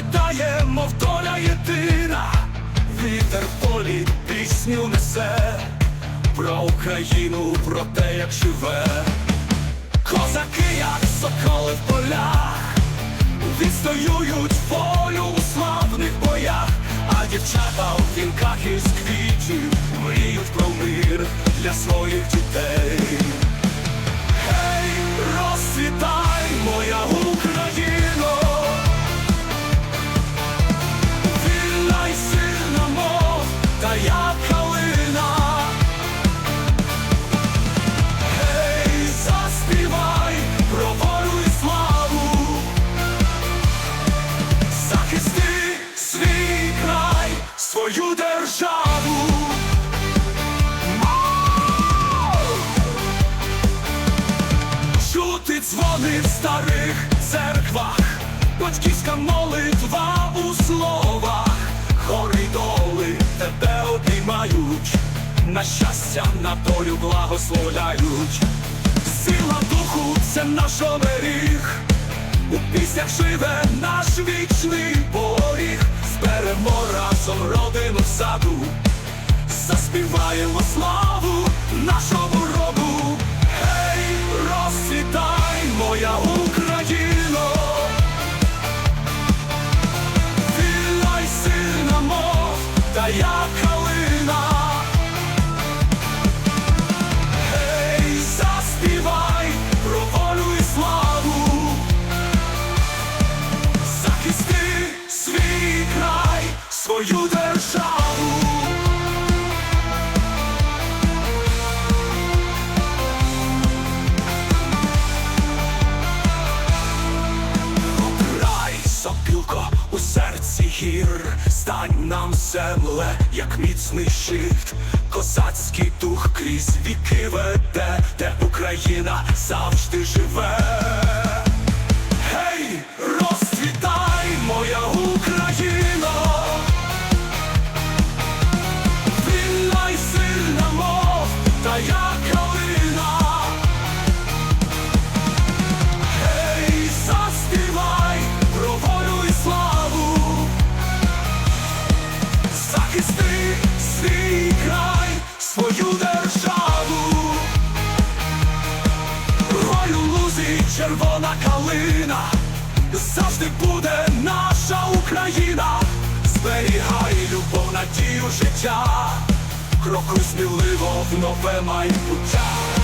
розцвітає, мов доля єдина, вітер полі пісню несе, про Україну, про те, як живе, козаки, як соколи в полях, відстоюють волю у славних боях, а дівчата у вінках із квітів мріють про мир для своїх дітей. Гей, розцвітай, моя державу. Чути дзвони в старих церквах, батьківська молитва у словах, гори доли тебе обіймають, на щастя, на долю благословляють. Сила духу це наш оберіг, у піснях живе наш вічний зберемо разом родину саду, заспіваємо славу свою державу. Сопілко у серці гір, стань нам земле, як міцний щит, козацький дух крізь віки веде, де Україна завжди живе. Гей, захисти свій край, свою державу, Роль лузі червона калина, завжди буде наша Україна, зберігай любов, надію, життя, крокуй сміливо в нове майбуття.